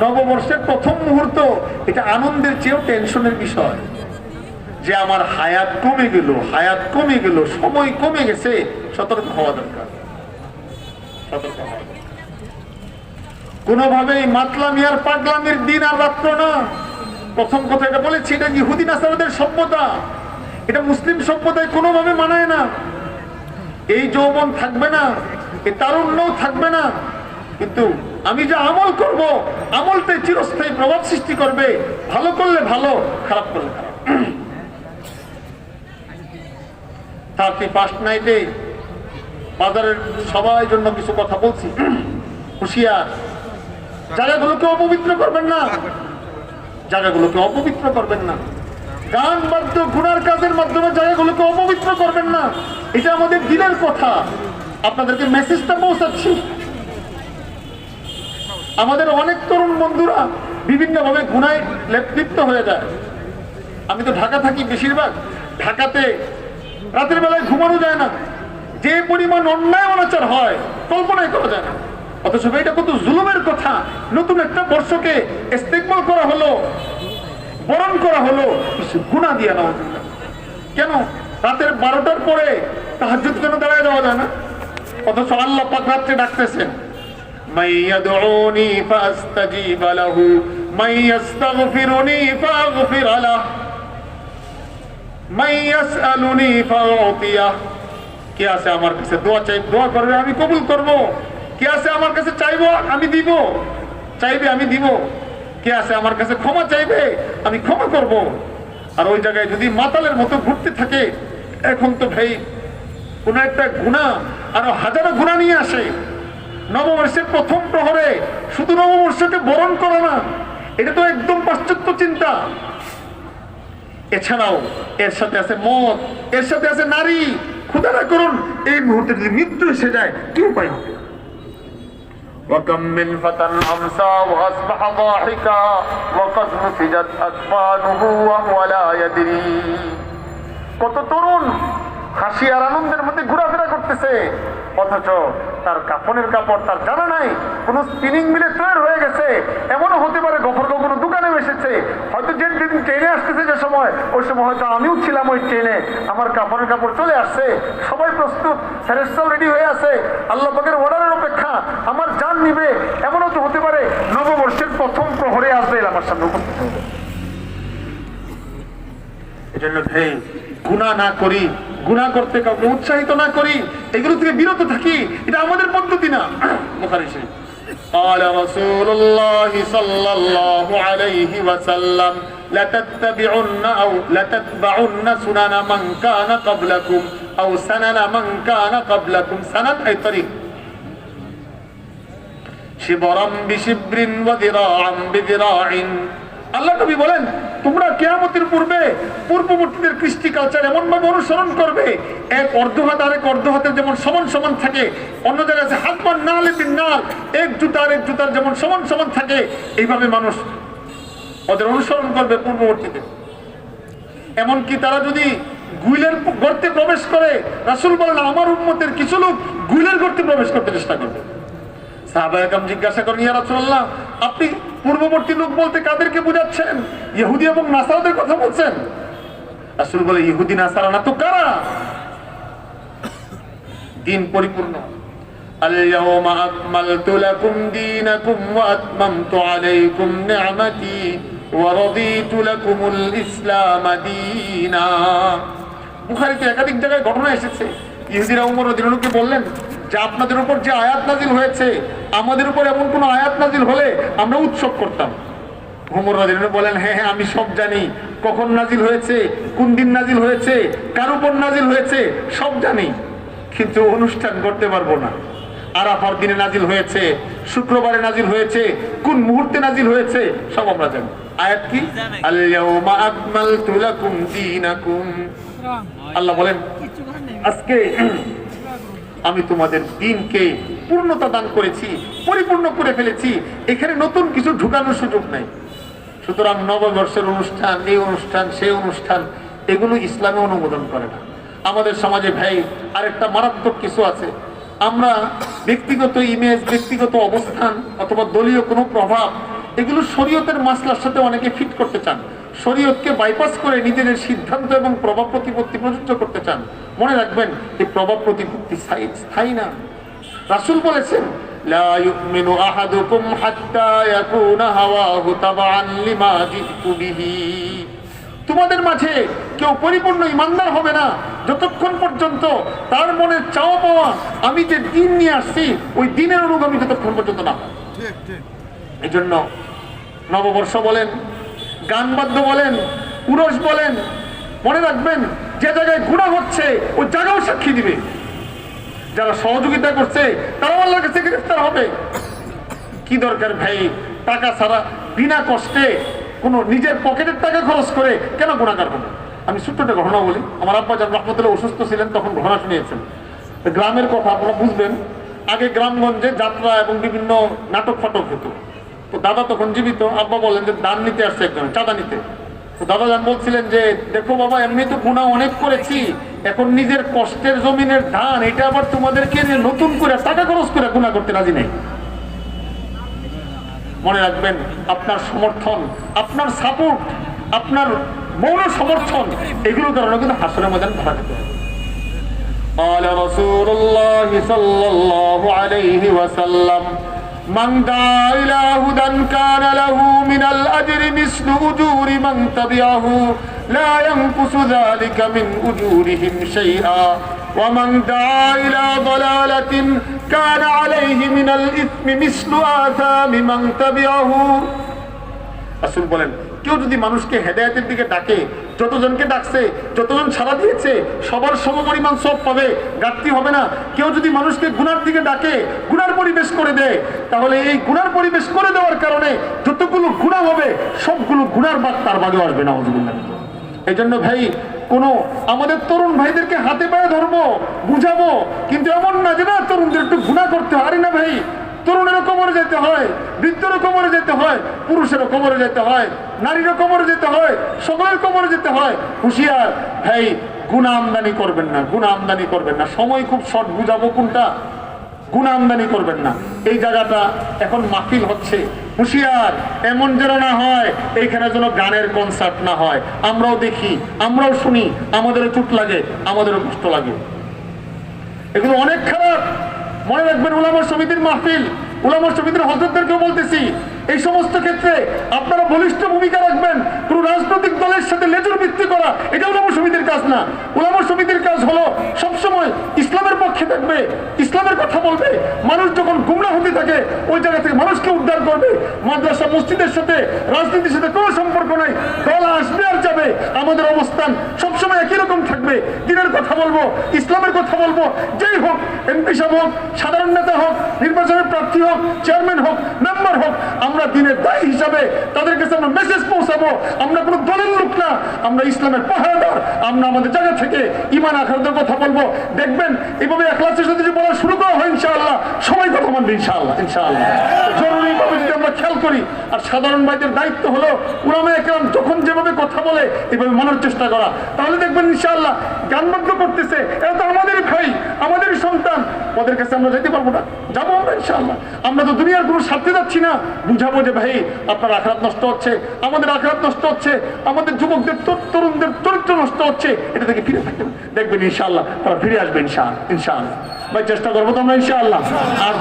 নববর্ষের প্রথম মুহূর্ত, এটা আনন্দের চেয়েও টেনশনের বিষয়। যে আমার হায়াত কমে গেল, হায়াত কমে গেল, সময় কমে গেছে, সতর্ক হওয়া দরকার। সতর্ক হওয়া। কোনোভাবেই মাতলামি আর পাগলামির দিন আর রাত্র না। প্রথম কথা এটা বলেছি, এটা ইহুদি নাসারাদের সভ্যতা। এটা মুসলিম সভ্যতায় কোনোভাবে মানায় না। এই যৌবন থাকবে না এই তারুণ্যও থাকবে না। কিন্তু আমি যে আমল করব আমলটাই চিরস্থায়ী প্রভাব সৃষ্টি করবে, ভালো করলে ভালো, খারাপ করলে খারাপ। ফার্স্ট নাইটে বাজারের সবাই জন্য কিছু কথা বলছি। হুশিয়ার। জায়গাগুলোকে অপবিত্র করবেন না। জায়গাগুলোকে অপবিত্র করবেন না। গান বাদ্য গুনার কাজের মাধ্যমে জায়গাগুলোকে অপবিত্র করবেন না। এটা আমাদের দিনের কথা। আপনাদেরকে মেসেজটা পৌঁছাচ্ছি। আমাদের অনেক তরুণ বন্ধুরা বিভিন্নভাবে লেপ- লিপ্ত হয়ে যায়। আমি তো ঢাকা থাকি বেশিরভাগ। ঢাকাতে রাতের বেলায় ঘুমানো যায় না। যে পরিমাণ অন্যায় অনাচার হয়, কল্পনাই করা যায় না। অথচ এটা কত জুলুমের কথা। নতুন একটা বর্ষকে ইস্তেকবাল করা হলো, বরণ করা হলো গুণা দিয়ে নেওয়া কেন? রাতের বারোটার পরে তাহাজ্জুদ কেন দাঁড়ায় যাওয়া যায় না? অথচ আল্লাহ পাক রাত্রে ডাকতেছেন। من يدعوني فاستجيب له من يستغفرني فاغفر له من يسألني فأعطيه কে আছে আমার কাছে দোয়া চাই দোয়া করবে আমি কবুল করব কে আছে আমার কাছে চাইবো আমি দিব চাইবে আমি দিব কে আছে আমার কাছে ক্ষমা চাইবে আমি ক্ষমা করব আর ওই জায়গায় যদি মাতালের মতো ঘুরতে থাকে এখন তো ভাই কোন একটা গুণা আরো হাজারো গুণা নিয়ে আসে নববর্ষের প্রথম প্রহরে শুধু নববর্ষকে বরণ করে না এটা তো একদম পাশ্চাত্য চিন্তা এছাড়াও এর সাথে আছে মদ এর সাথে আছে নারী খুদারা করুন এই মুহূর্তে যদি মৃত্যু এসে যায় কি উপায় হবে وكم من فتى أمسى وأصبح ضاحكا وقد نسجت أكفانه وهو لا يدري কত তরুণ হাসি আর আনন্দের মধ্যে ঘোরাফেরা করতেছে অথচ তার কাপড়ের কাপড়, তার জানা নাই, কোন স্পিনিং মিলে তৈরি হয়ে গেছে, এমনও হতে পারে গফর কোনো দোকানে এসেছে। হয়তো যে দিন ট্রেনে আসতেছে যে সময়, ওই সময় হয়তো আমিও ছিলাম ওই ট্রেনে, আমার কাপড়ের কাপড় চলে আসছে। সবাই প্রস্তুত ফেরেস্তাও রেডি হয়ে আছে। আল্লাহ পাকের অর্ডারের অপেক্ষা, আমার জান নিবে, এমনও তো হতে পারে নববর্ষের প্রথম প্রহরে আসবে আমার সামনে উপস্থিত এজন্য ভাই গুণা না করি গুণা করতে কাউকে উৎসাহিত না করি এগুলো থেকে বিরত থাকি এটা আমাদের পদ্ধতি না বুখারী শরীফ قال رسول الله صلى الله عليه وسلم لتتبعن أو لتتبعن سنن من كان قبلكم أو سنن من كان قبلكم سنن أي طريق শিবরম বিশিব্রিন ওয়াদিরাআম বিদিরাইন আল্লাহ নবী বলেন, তোমরা কিয়ামতের পূর্বে পূর্ববর্তীদের কৃষ্টি কালচার এমন ভাবে অনুসরণ করবে। এক অর্ধ হাত আর এক অর্ধ যেমন সমান সমান থাকে, অন্য জায়গায় হাত পান নাল বিন নাল এক জুতা আর এক জুতার যেমন সমান সমান থাকে। এইভাবে মানুষ ওদের অনুসরণ করবে পূর্ববর্তীদের। এমনকি তারা যদি গুইলের গর্তে প্রবেশ করে, রাসুল বলেন, আমার উম্মতের কিছু লোক গুইলের গর্তে প্রবেশ করতে চেষ্টা করবে। সাহাবায়াকাম জিজ্ঞাসা করেন, ইয়া রাসূলুল্লাহ, আপনি পূর্ববর্তী লোক বলতে কাদেরকে বোঝাচ্ছেন ইহুদি এবং নাসারাদের কথা বলছেন রাসূল বলে ইহুদি নাসারা না তো কারা দিন পরিপূর্ণ اليوم أكملت لكم دينكم وأتممت عليكم نعمتي ورضيت لكم الإسلام دينا বুখারীতে একাধিক জায়গায় ঘটনা এসেছে ইহুদিরা উমর রদিনুকে বললেন যে আপনাদের উপর যে আয়াত নাজিল হয়েছে আমাদের উপর এমন কোন আয়াত নাজিল হলে আমরা উৎসব করতাম। রদিনু বলেন হ্যাঁ হ্যাঁ আমি সব জানি। কখন নাজিল হয়েছে? কোন দিন নাজিল হয়েছে? কার উপর নাজিল হয়েছে? সব জানি। কিন্তু অনুষ্ঠান করতে পারব না। আরাফার দিনে নাজিল হয়েছে শুক্রবারে নাজিল হয়েছে কোন মুহূর্তে নাজিল হয়েছে সব আমরা জানি। আয়াত কি? আল্লাহ বলেন আজকে আমি তোমাদের দিনকে পূর্ণতা দান করেছি, পরিপূর্ণ করে ফেলেছি। এখানে নতুন কিছু ঢুকানোর সুযোগ নাই। সুতরাং নববর্ষের অনুষ্ঠান, এই অনুষ্ঠান, সেই অনুষ্ঠান, এগুলো ইসলামে অনুমোদন করে না। আমাদের সমাজে ভাই, আরেকটা মারাত্মক কিছু আছে। আমরা ব্যক্তিগত ইমেজ ব্যক্তিগত অবস্থান অথবা দলীয় কোনো প্রভাব, এগুলো শরীয়তের মাসলার সাথে অনেকে ফিট করতে চান। শরীয়তকে বাইপাস করে নিজেদের সিদ্ধান্ত এবং প্রভাব প্রতিপত্তি প্রযোজ্য করতে চান। মনে রাখবেন এই প্রভাব প্রতিপত্তি স্থায়ী না। রাসুল বলেছেন তোমাদের মাঝে কেউ পরিপূর্ণ ইমানদার হবে না। যতক্ষণ পর্যন্ত তার মনে চাও পাওয়া আমি যে দিন নিয়ে আসছি ওই দিনের অনুগামী যতক্ষণ পর্যন্ত না। এই জন্য নববর্ষ বলেন গান বাদ্য বলেন, উরস বলেন, মনে রাখবেন, যে জায়গায় গুণা হচ্ছে, ওই জায়গাও সাক্ষী দিবে। যারা সহযোগিতা করছে তারাও আল্লাহর কাছে গ্রেফতার হবে। কি দরকার ভাই? টাকা ছাড়া বিনা কষ্টে কোনো নিজের পকেটের টাকা খরচ করে কেন গুণাগার হবে? আমি একটা ঘটনা বলি। আমার আব্বা যান রহমতুল্লাহ অসুস্থ ছিলেন, তখন ঘটনা শুনিয়েছেন। গ্রামের কথা আপনারা বুঝবেন। আগে গ্রামগঞ্জে যাত্রা এবং বিভিন্ন নাটক ফাটক হতো। তো দাদা তখন জীবিত আব্বা বলেন যে দান নিতে আসছে একজন চাঁদা নিতে তো দাদা যান বলছিলেন যে দেখো বাবা এমনি তো গুণা অনেক করেছি এখন নিজের কষ্টের জমিনের ধান এটা আবার তোমাদেরকে নিয়ে নতুন করে টাকা খরচ করে গুণা করতে রাজি নেই মনে রাখবেন আপনার সমর্থন আপনার সাপোর্ট আপনার মৌন সমর্থন এগুলোর কারণে কিন্তু হাসরের ময়দান ধরা যেতে হবে قال رسول الله صلى الله عليه وسلم من دعا إلى هدى كان له من الأجر مثل أجور من تبعه لا ينقص ذلك من أجورهم شيئا ومن دعا إلى ضلالة كان عليه من الإثم مثل آثام من تبعه রাসূল বলেন কেউ যদি মানুষকে হেদায়েতের দিকে ডাকে যতজনকে ডাকছে, যতজন সাড়া দিয়েছে, সবার সমপরিমাণ সব পাবে, ঘাটতি হবে না। কেউ যদি মানুষকে গুনার দিকে ডাকে, গুনার পরিবেশ করে দেয়, তাহলে এই গুনার পরিবেশ করে দেওয়ার কারণে যতগুলো গুণা হবে, সবগুলো গুনার বাদ তার বাগেও আসবে না এই জন্য ভাই, কোনো আমাদের তরুণ ভাইদেরকে হাতে পায়ে ধরবো, বুঝাবো, কিন্তু এমন না যে, না, তরুণদের একটু গুণা করতে পারি না ভাই তরুণেরও কবরে যেতে হয়, বৃদ্ধেরও কবরে যেতে হয়, পুরুষেরও কবরে যেতে হয়, নারীরও কবরে যেতে হয়, সকলের কবরে যেতে হয়। হুঁশিয়ার ভাই গুণা আমদানি করবেন না গুণা আমদানি করবেন না। সময় খুব শর্ট, বুঝাবো কোনটা? গুণা আমদানি করবেন না। এই জায়গাটা এখন মাহফিল হচ্ছে। হুঁশিয়ার, এমন যেন না হয়, এইখানে যেন গানের কনসার্ট না হয়। আমরাও দেখি, আমরাও শুনি, আমাদেরও চুট লাগে, আমাদেরও কষ্ট লাগে। এগুলো অনেক খারাপ মনে রাখবেন উলামা সমিতির মাহফিল উলামা সমিতির হজরতদেরকেও বলতেছি, এই সমস্ত ক্ষেত্রে আপনারা বলিষ্ঠ ভূমিকা রাখবেন, কোন রাজনৈতিক দলের সাথে লেজুর ভিত্তি করা, এটা উলামা সমিতির কাজ না। উলামা সমিতির কাজ হলো সবসময় ইসলামের পক্ষে থাকবে, ইসলামের কথা বলবে, মানুষ যখন গুমরা হতে থাকে, ওই জায়গা থেকে মানুষকে উদ্ধার করবে, মাদ্রাসা, মসজিদের সাথে, রাজনীতির সাথে কোনো সম্পর্ক নাই, দল আসবে আর যাবে, আমাদের অবস্থান সবসময় একই রকম থাকবে, দিনের কথা বলব, ইসলামের কথা বলব, যেই হোক, এমপি সাহেব হোক, সাধারণ নেতা হোক, নির্বাচনের প্রার্থী হোক, চেয়ারম্যান হোক, মেম্বার হোক, আমরা দিনের দায়ী হিসাবে তাদের কাছে আমরা মেসেজ পৌঁছাবো। আমরা কোনো দলের লোক না, আমরা ইসলামের পাহাড়াদার আমরা আমাদের জায়গা থেকে ইমান আখারদের কথা বলব। দেখবেন এইভাবে একলাসের সাথে যদি বলা শুরু করা হয়, ইনশাআল্লাহ, সবাই কথা মানবে ইনশাআল্লাহ ইনশাআল্লাহ। জরুরিভাবে যদি আমরা খেয়াল করি, আর সাধারণ ভাইদের দায়িত্ব হলো উলামা একরাম যখন যেভাবে কথা বলে, এভাবে মানার চেষ্টা করা। তাহলে দেখবেন, ইনশাআল্লাহ গানবদ্ধ করতেছে এটা তো আমাদেরই ভাই আমাদের সন্তান। ওদের কাছে আমরা যেতে পারব না। যাব আমরা ইনশাআল্লাহ। আমরা তো দুনিয়ার কোনো স্বার্থে যাচ্ছি না। বুঝাবো যে, ভাই, আপনার আখরাত নষ্ট হচ্ছে, আমাদের আখরাত নষ্ট হচ্ছে, আমাদের যুবকদের তরুণদের চরিত্র নষ্ট হচ্ছে। এটা থেকে ফিরে থাকবেন দেখবেন ইনশাআল্লাহ, তারা ফিরে আসবেন ইনশাআল্লাহ ইনশাআল্লাহ। ভাই, চেষ্টা করব তো আমরা ইনশাআল্লাহ। আর